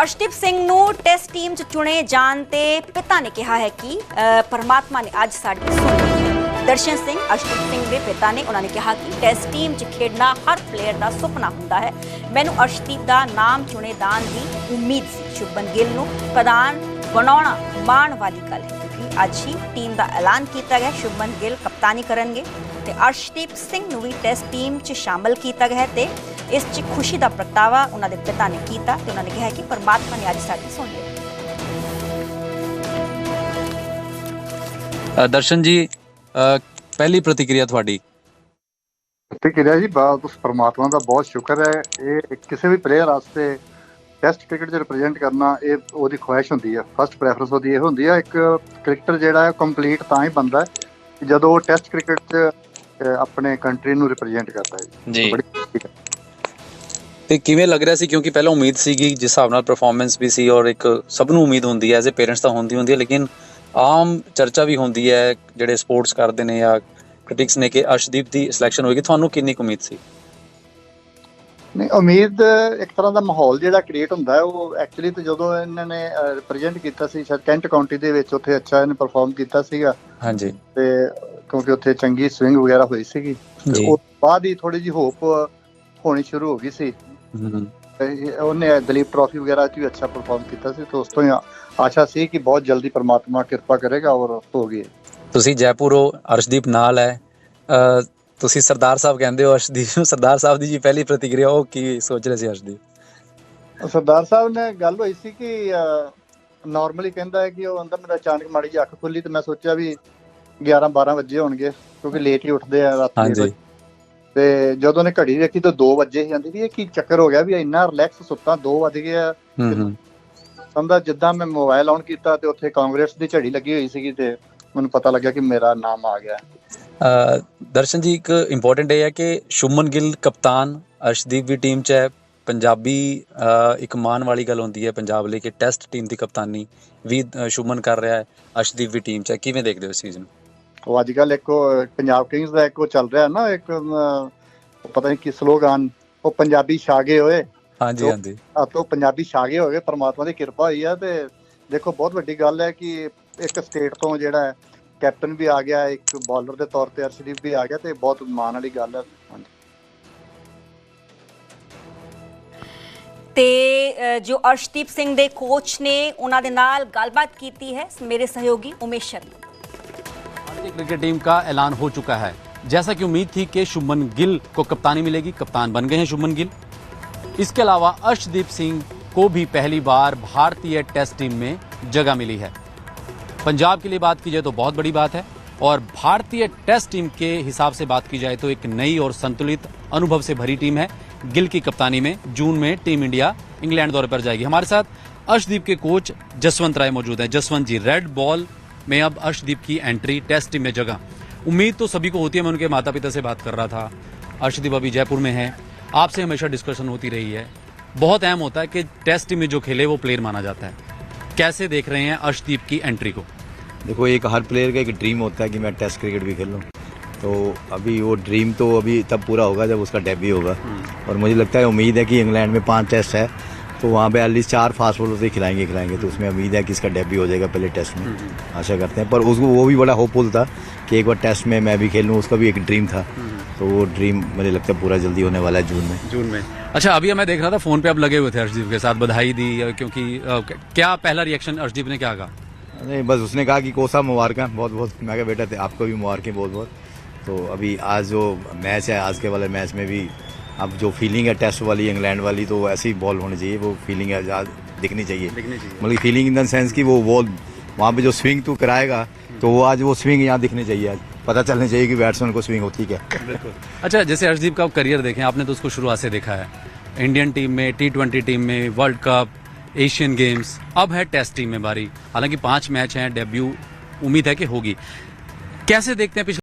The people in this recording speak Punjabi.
ਅਰਸ਼ਦੀਪ ਸਿੰਘ ਨੂੰ ਟੈਸਟ ਟੀਮ 'ਚ ਚੁਣੇ ਜਾਣ ਤੇ ਪਿਤਾ ਨੇ ਕਿਹਾ ਹੈ ਕਿ ਪਰਮਾਤਮਾ ਨੇ ਅੱਜ ਸਾਡੀ ਸੁਣ ਦਰਸ਼ਨ ਸਿੰਘ, ਅਰਸ਼ਦੀਪ ਸਿੰਘ ਦੇ ਪਿਤਾ ਨੇ ਉਹਨਾਂ ਨੇ ਕਿਹਾ ਕਿ ਟੈਸਟ ਟੀਮ 'ਚ ਖੇਡਣਾ ਹਰ ਪਲੇਅਰ ਦਾ ਸੁਪਨਾ ਹੁੰਦਾ ਹੈ। ਮੈਨੂੰ ਅਰਸ਼ਦੀਪ ਦਾ ਨਾਮ ਚੁਣੇ ਦਾਨ ਦੀ ਉਮੀਦ ਸੀ। ਸ਼ੁਭਮਨ ਗਿੱਲ ਨੂੰ ਪ੍ਰਧਾਨ ਬਣਾਉਣਾ ਮਾਣ ਵਾਲੀ ਗੱਲ ਹੈ ਕਿਉਂਕਿ ਅੱਜ ਹੀ ਟੀਮ ਦਾ ਐਲਾਨ ਕੀਤਾ ਗਿਆ। ਸ਼ੁਭਨ ਗਿੱਲ ਕਪਤਾਨੀ ਕਰਨਗੇ ਤੇ ਅਰਸ਼ਦੀਪ ਸਿੰਘ ਨੂੰ ਵੀ ਟੈਸਟ ਟੀਮ 'ਚ ਸ਼ਾਮਲ ਕੀਤਾ ਗਿਆ ਤੇ ਇਸ 'ਚ ਖੁਸ਼ੀ ਦਾ ਪ੍ਰਗਟਾਵਾ ਉਹਨਾਂ ਦੇ ਪਿਤਾ ਨੇ ਕੀਤਾ ਤੇ ਉਹਨਾਂ ਨੇ ਕਿਹਾ ਕਿ ਪਰਮਾਤਮਾ ਨੇ ਅੱਜ ਸਾਡੀ ਸੁਣ ਲਈ। ਅ, ਦਰਸ਼ਨ ਜੀ ਪਹਿਲੀ ਪ੍ਰਤੀਕਿਰਿਆ ਤੁਹਾਡੀ। ਤੇ ਕਿਰਿਆ ਜੀ ਬਾਤ ਉਸ ਪਰਮਾਤਮਾ ਦਾ ਬਹੁਤ ਸ਼ੁਕਰ ਹੈ। ਇਹ ਕਿਸੇ ਵੀ ਪਲੇਅਰ ਵਾਸਤੇ ਟੈਸਟ ਕ੍ਰਿਕਟ 'ਚ ਰਿਪਰੈਜ਼ੈਂਟ ਕਰਨਾ ਇਹ ਉਹਦੀ ਖੁਆਇਸ਼ ਹੁੰਦੀ ਹੈ ਫਸਟ ਪ੍ਰੈਫਰੈਂਸ ਉਹਦੀ ਇਹ ਹੁੰਦੀ ਹੈ ਇੱਕ ਕ੍ਰਿਕਟਰ ਜਿਹੜਾ ਹੈ ਕੰਪਲੀਟ ਤਾਂ ਹੀ ਬੰਦਾ ਹੈ ਜਦੋਂ ਉਹ ਟੈਸਟ ਕ੍ਰਿਕਟ 'ਚ ਆਪਣੇ ਕੰਟਰੀ ਨੂੰ ਰਿਪਰੈਜ਼ੈਂਟ ਕਰਦਾ ਹੈ। ਜੀ। ਬੜੀ ਖੁਸ਼ੀ ਹੈ। ਤੇ ਕਿਵੇਂ ਲੱਗ ਰਿਹਾ ਸੀ? ਕਿਉਂਕਿ ਪਹਿਲਾਂ ਉਮੀਦ ਸੀਗੀ ਜਿਸ ਹਿਸਾਬ ਨਾਲ ਪਰਫਾਰਮੈਂਸ ਵੀ ਸੀ ਔਰ ਇੱਕ ਸਭ ਨੂੰ ਉਮੀਦ ਹੁੰਦੀ ਹੈ ਐਜ਼ ਅ ਪੇਰੈਂਟਸ ਤਾਂ ਹੁੰਦੀ ਹੁੰਦੀ ਹੈ ਲੇਕਿਨ ਆਮ ਚਰਚਾ ਵੀ ਹੁੰਦੀ ਹੈ ਜਿਹੜੇ ਸਪੋਰਟਸ ਕਰਦੇ ਨੇ ਜਾਂ ਕ੍ਰਿਟਿਕਸ ਨੇ ਕਿ ਅਰਸ਼ਦੀਪ ਦੀ ਸਿਲੈਕਸ਼ਨ ਹੋਏਗੀ। ਤੁਹਾਨੂੰ ਕਿੰਨੀ ਉਮੀਦ ਸੀ? ਨਹੀਂ ਉਮੀਦ ਇੱਕ ਤਰ੍ਹਾਂ ਦਾ ਮਾਹੌਲ ਜਿਹੜਾ ਕ੍ਰੀਏਟ ਹੁੰਦਾ ਉਹ ਐਕਚੁਅਲੀ ਤੇ ਜਦੋਂ ਇਹਨਾਂ ਨੇ ਰਿਪਰੈਜ਼ੈਂਟ ਕੀਤਾ ਸੀ ਸ਼ਾਇਦ ਕੈਂਟ ਕਾਉਂਟੀ ਦੇ ਵਿੱਚ ਉੱਥੇ ਅੱਛਾ ਇਹਨੇ ਪਰਫਾਰਮ ਕੀਤਾ ਸੀਗਾ। ਹਾਂਜੀ। ਤੇ ਕਿਉਂਕਿ ਉੱਥੇ ਚੰਗੀ ਸਵਿੰਗ ਵਗੈਰਾ ਹੋਈ ਸੀਗੀ। ਤੇ ਜੀ। ਉਸ ਤੋਂ ਬਾਅਦ ਹੀ ਥੋੜੀ ਜਿਹੀ ਹੋਪ ਹੋਣੀ ਸ਼ੁਰੂ ਹੋ ਗਈ ਸੀ। ਉਹਨੇ ਦਲੀਪ ਟਰਾਫੀ ਵਗੈਰਾ 'ਚ ਵੀ ਅੱਛਾ ਪਰਫਾਰਮ ਕੀਤਾ ਸੀ ਤੇ ਉਸ ਤੋਂ ਆਸ਼ਾ ਸੀ ਕਿ ਬਹੁਤ ਜਲਦੀ ਪਰਮਾਤਮਾ ਕਿਰਪਾ ਕਰੇਗਾ ਔਰ ਹੋ ਗਈ ਤੁਸੀਂ ਜੈਪੁਰ ਅਰਸ਼ਦੀਪ ਨਾਲ ਹੈ। ਤੁਸੀਂ ਸਰਦਾਰ ਸਾਹਿਬ ਕਹਿੰਦੇ ਹੋ ਅਰਸ਼ਦੀਪ ਨੂੰ ਸਰਦਾਰ ਸਾਹਿਬ ਦੀ ਜੀ ਪਹਿਲੀ ਪ੍ਰਤੀਕਿਰਿਆ ਉਹ ਕੀ ਸੋਚ ਰਹੇ ਸੀ ਅਰਸ਼ਦੀਪ? ਸਰਦਾਰ ਸਾਹਿਬ ਨੇ ਗੱਲ ਹੋਈ ਸੀ ਕਿ ਨਾਰਮਲੀ ਕਹਿੰਦਾ ਹੈ ਕਿ ਉਹ ਅੰਦਰ ਮੇਰਾ ਅਚਾਨਕ ਮਾੜੀ ਜਿਹੀ ਅੱਖ ਖੁੱਲੀ ਤੇ ਮੈਂ ਸੋਚਿਆ ਵੀ 11 12 ਵਜੇ ਹੋਣਗੇ ਕਿਉਂਕਿ ਲੇਟ ਹੀ ਉੱਠਦੇ ਆ ਰਾਤੀ ਹਾਂਜੀ। ਤੇ ਜਦੋਂ ਨੇ ਘੜੀ ਵੇਖੀ ਤਾਂ 2 ਵਜੇ ਹੀ ਜਾਂਦੀ ਵੀ ਇਹ ਕੀ ਚੱਕਰ ਹੋ ਗਿਆ ਵੀ ਇੰਨਾ ਰਿਲੈਕਸ ਸੁੱਤਾ 2 ਵਜ ਗਏ ਆ। ਹੂੰ ਹੂੰ। ਸਮਝਦਾ ਜਿੱਦਾਂ ਮੈਂ ਮੋਬਾਈਲ ਔਨ ਕੀਤਾ ਤੇ ਉੱਥੇ ਕਾਂਗਰਸ ਦੀ ਝੜੀ ਲੱਗੀ ਹੋਈ ਸੀਗੀ ਤੇ ਮੈਨੂੰ ਪਤਾ ਲੱਗਿਆ ਕਿ ਮੇਰਾ ਨਾਮ ਆ ਗਿਆ। ਅ, ਦਰਸ਼ਨ ਜੀ ਇੱਕ ਇੰਪੋਰਟੈਂਟ ਇਹ ਹੈ ਕਿ ਸ਼ੁਮਨ ਗਿੱਲ ਕਪਤਾਨ ਅਰਸ਼ਦੀਪ ਵੀ ਟੀਮ 'ਚ ਹੈ। ਪੰਜਾਬੀ ਇੱਕ ਮਾਣ ਵਾਲੀ ਗੱਲ ਹੁੰਦੀ ਹੈ ਪੰਜਾਬ ਲਈ ਕਿ ਟੈਸਟ ਟੀਮ ਦੀ ਕਪਤਾਨੀ ਵੀ ਸ਼ੁਮਨ ਕਰ ਰਿਹਾ ਹੈ ਅਰਸ਼ਦੀਪ ਵੀ ਟੀਮ 'ਚ ਹੈ। ਕਿਵੇਂ ਦੇਖਦੇ ਹੋ ਇਸ ਚੀਜ਼ ਨੂੰ ਉਹ ਅੱਜ ਕੱਲ ਇੱਕ ਪੰਜਾਬ ਕਿੰਗਸ ਦਾ ਇੱਕ ਉਹ ਚੱਲ ਰਿਹਾ ਨਾ ਇੱਕ ਪਤਾ ਨਹੀਂ ਕੀ ਸਲੋਗਨ ਉਹ ਪੰਜਾਬੀ ਛਾਗੇ ਹੋਏ। ਹਾਂਜੀ ਹਾਂਜੀ। ਆ ਤੋਂ ਪੰਜਾਬੀ ਛਾਗੇ ਹੋਏ ਪਰਮਾਤਮਾ ਦੀ ਕਿਰਪਾ ਹੋਈ ਆ ਤੇ ਦੇਖੋ ਬਹੁਤ ਵੱਡੀ ਗੱਲ ਹੈ ਕਿ ਇੱਕ ਸਟੇਟ ਤੋਂ ਜਿਹੜਾ ਹੈ ਕੈਪਟਨ ਵੀ ਆ ਗਿਆ ਇੱਕ ਬੌਲਰ ਦੇ ਤੌਰ ਤੇ ਅਰਸ਼ਦੀਪ ਵੀ ਆ ਗਿਆ ਤੇ ਬਹੁਤ ਮਾਣ ਵਾਲੀ ਗੱਲ ਹੈ। ਹਾਂਜੀ। ਤੇ ਜੋ ਅਰਸ਼ਦੀਪ ਸਿੰਘ ਦੇ ਕੋਚ ਨੇ ਉਹਨਾਂ ਦੇ ਨਾਲ ਗੱਲਬਾਤ ਕੀਤੀ ਹੈ ਮੇਰੇ ਸਹਿਯੋਗੀ ਉਮੇਸ਼ ਸ਼ਰਮਾ। भारतीय क्रिकेट टीम का ऐलान हो चुका है। जैसा कि उम्मीद थी कि शुभमन गिल को कप्तानी मिलेगी, कप्तान बन गए हैं शुभमन गिल। इसके अलावा अर्शदीप सिंह को भी पहली बार भारतीय टेस्ट टीम में जगह मिली है। पंजाब के लिए बात की जाए तो बहुत बड़ी बात है और भारतीय टेस्ट टीम के हिसाब से बात की जाए तो एक नई और संतुलित अनुभव से भरी टीम है। गिल की कप्तानी में जून में टीम इंडिया इंग्लैंड दौरे पर जाएगी। हमारे साथ अर्शदीप के कोच जसवंत राय मौजूद हैं। जसवंत जी, रेड बॉल में अब अर्शदीप की एंट्री टेस्ट टीम में जगह। उम्मीद तो सभी को होती है मैं उनके माता पिता से बात कर रहा था। अर्शदीप अभी जयपुर में है। आपसे हमेशा डिस्कशन होती रही है। बहुत अहम होता है कि टेस्ट टीम में जो खेले वो प्लेयर माना जाता है। कैसे देख रहे हैं अर्शदीप की एंट्री को? देखो एक हर प्लेयर का एक ड्रीम होता है कि मैं टेस्ट क्रिकेट भी खेल। लूँ तो अभी वो ड्रीम तो अभी तब पूरा होगा जब उसका डेब्यू होगा। और मुझे लगता है उम्मीद है कि इंग्लैंड में पाँच टेस्ट है। तो वहाँ पे एटलीस्ट चार फास्ट बॉलर से खिलाएँगे खिलाएँगे। तो उसमें उम्मीद है कि इसका डेब्यू हो जाएगा पहले टेस्ट में। आशा करते हैं। पर उसको वो भी बड़ा होपफुल था कि एक बार टेस्ट में मैं भी खेल लूँ उसका भी एक ड्रीम था। तो वो ड्रीम मुझे लगता है पूरा जल्दी होने वाला है जून में। जून में। अच्छा अभी मैं देख रहा था फ़ोन पे अब लगे हुए थे अर्शदीप के साथ बधाई दी क्योंकि क्या पहला रिएक्शन अर्शदीप ने क्या कहा? नहीं बस उसने कहा कि कोसा मुबारक बहुत बहुत मैं क्या बेटा ते- आपको भी मुबारकें बहुत बहुत तो अभी आज जो मैच है आज के वाले मैच में भी अब जो फीलिंग है टेस्ट वाली इंग्लैंड वाली तो ऐसी बॉल होनी चाहिए वो फीलिंग है आज दिखनी चाहिए। मतलब फीलिंग इन द सेंस कि वो बॉल वहाँ पे जो स्विंग तू कराएगा तो वो आज वो स्विंग यहाँ दिखनी चाहिए आज पता चलनी चाहिए कि बैट्समैन को स्विंग होती क्या अच्छा जैसे अर्शदीप का करियर देखें आपने तो उसको शुरुआत से देखा है। इंडियन टीम में टी ट्वेंटी टीम में वर्ल्ड कप एशियन गेम्स अब है टेस्ट टीम में बारी। हालाँकि पाँच मैच हैं डेब्यू उम्मीद है कि होगी। कैसे देखते हैं पिछले